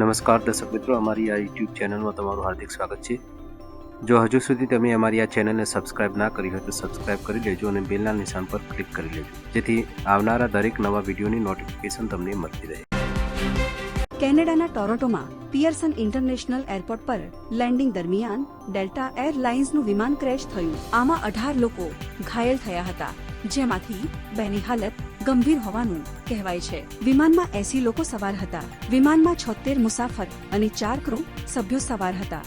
નમસ્કાર દર્શક મિત્રો, અમારી આ યુટ્યુબ ચેનલમાં તમારું હાર્દિક સ્વાગત છે. જો હજુ સુધી તમે અમારી આ ચેનલને સબસ્ક્રાઇબ ના કરી હોય તો સબસ્ક્રાઇબ કરી લેજો અને બેલના નિશાન પર ક્લિક કરી લેજો. જેથી આવનારા દરેક નવા વિડીયોની નોટિફિકેશન તમને મળતી રહે. કેનેડાના ટોરોન્ટોમાં પિયર્સન ઇન્ટરનેશનલ એરપોર્ટ પર લેન્ડિંગ દરમિયાન ડેલ્ટા એરલાઇન્સનું વિમાન ક્રેશ થયું. આમાં અઢાર લોકો ઘાયલ થયા હતા. જેમાંથી બેની હાલત ગંભીર હોવાનું કહેવાય છે. વિમાનમાં એસી લોકો સવાર હતા. વિમાનમાં છોતેર મુસાફર અને ચાર ક્રૂ સભ્યો સવાર હતા.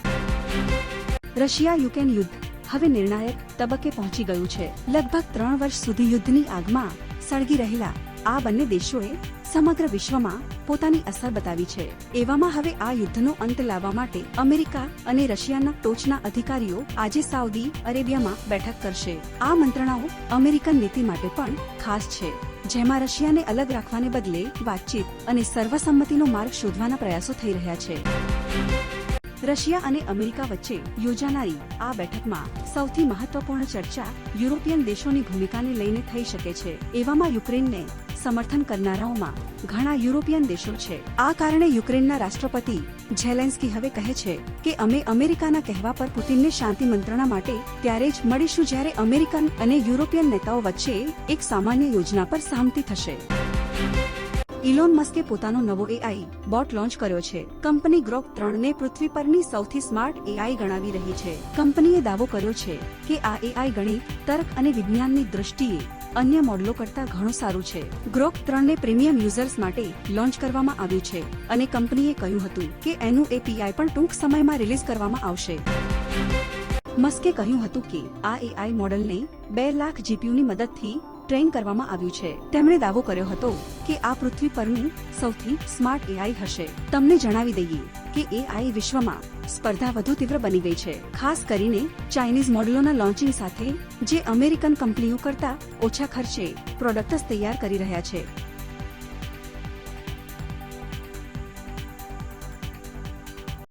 રશિયા યુક્રેન યુદ્ધ હવે નિર્ણાયક તબક્કે પહોંચી ગયું છે. લગભગ ત્રણ વર્ષ સુધી યુદ્ધની આગમાં સળગી રહેલા આ બંને દેશોએ સમગ્ર વિશ્વમાં પોતાની અસર બતાવી છે. એવામાં હવે આ યુદ્ધનો અંત લાવવા માટે અમેરિકા અને રશિયાના ટોચના અધિકારીઓ આજે સાઉદી અરેબિયામાં બેઠક કરશે. આ મંત્રણાઓ અમેરિકન નીતિ માટે પણ ખાસ છે. જેમાં રશિયાને અલગ રાખવાને બદલે વાતચીત અને સર્વસંમતિનો માર્ગ શોધવાના પ્રયાસો થઈ રહ્યા છે. રશિયા અને અમેરિકા વચ્ચે યોજાનારી આ બેઠકમાં સૌથી મહત્વપૂર્ણ ચર્ચા યુરોપિયન દેશોની ભૂમિકાને લઈને થઈ શકે છે. એવામાં યુક્રેનને સમર્થન કરનારાઓમાં ઘણા યુરોપિયન દેશો છે. આ કારણે યુક્રેનના રાષ્ટ્રપતિ ઝેલેન્સ્કી હવે કહે છે કે, અમે અમેરિકાના કહેવા પર પુતિનને શાંતિ મંત્રણા માટે ત્યારે જ મળીશું જ્યારે અમેરિકન અને યુરોપિયન નેતાઓ વચ્ચે એક સામાન્ય યોજના પર સહમતિ થશે. ઇલોન મસ્કે પોતાનો નવો એઆઈ બોટ લોન્ચ કર્યો છે. કંપની ગ્રોક ત્રણને પૃથ્વી પરની સૌથી સ્માર્ટ એઆઈ ગણાવી રહી છે. કંપનીએ દાવો કર્યો છે કે આ એઆઈ ગણિત, તર્ક અને વિજ્ઞાનની દૃષ્ટિએ અન્ય મોડલો કરતા ઘણું સારું છે. ગ્રોક ત્રણને પ્રીમિયમ યુઝર્સ માટે લોન્ચ કરવામાં આવ્યું છે અને કંપનીએ કહ્યું હતું કે એનું એપીઆઈ પણ ટૂંક સમયમાં રિલીઝ કરવામાં આવશે. મસ્કે કહ્યું હતું કે આ એઆઈ મોડલને બે લાખ જીપીયુની મદદથી ટ્રેન કરવામાં આવ્યું છે. તેમણે દાવો કર્યો હતો કે આ પૃથ્વી પરનું સૌથી સ્માર્ટ એઆઈ હશે. તમને જણાવી દઈએ કે એઆઈ વિશ્વમાં સ્પર્ધા વધુ તીવ્ર બની ગઈ છે. ખાસ કરીને ચાઇનીઝ મોડલોના લોન્ચિંગ સાથે જે અમેરિકન કંપનીઓ કરતા ઓછા ખર્ચે પ્રોડક્ટ્સ તૈયાર કરી રહ્યા છે.